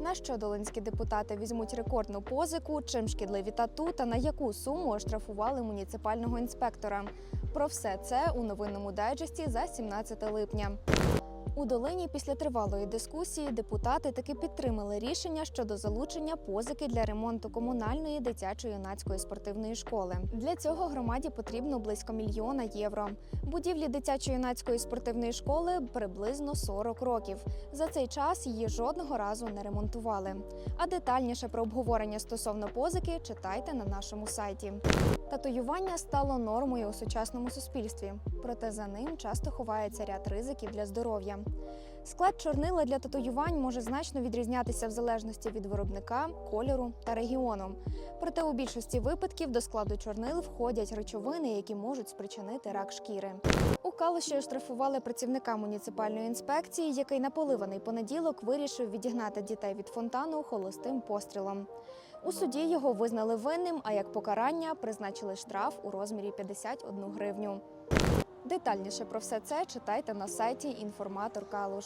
На що долинські депутати візьмуть рекордну позику, чим шкідливі тату та на яку суму оштрафували муніципального інспектора? Про все це у новинному дайджесті за 17 липня. У Долині після тривалої дискусії депутати таки підтримали рішення щодо залучення позики для ремонту комунальної дитячо-юнацької спортивної школи. Для цього громаді потрібно близько мільйона євро. Будівлі дитячо-юнацької спортивної школи приблизно 40 років. За цей час її жодного разу не ремонтували. А детальніше про обговорення стосовно позики читайте на нашому сайті. Татуювання стало нормою у сучасному суспільстві, проте за ним часто ховається ряд ризиків для здоров'я. Склад чорнила для татуювань може значно відрізнятися в залежності від виробника, кольору та регіону. Проте у більшості випадків до складу чорнил входять речовини, які можуть спричинити рак шкіри. У Калуші оштрафували працівника муніципальної інспекції, який на поливаний понеділок вирішив відігнати дітей від фонтану холостим пострілом. У суді його визнали винним, а як покарання призначили штраф у розмірі 51 гривню. Детальніше про все це читайте на сайті Інформатор Калуш.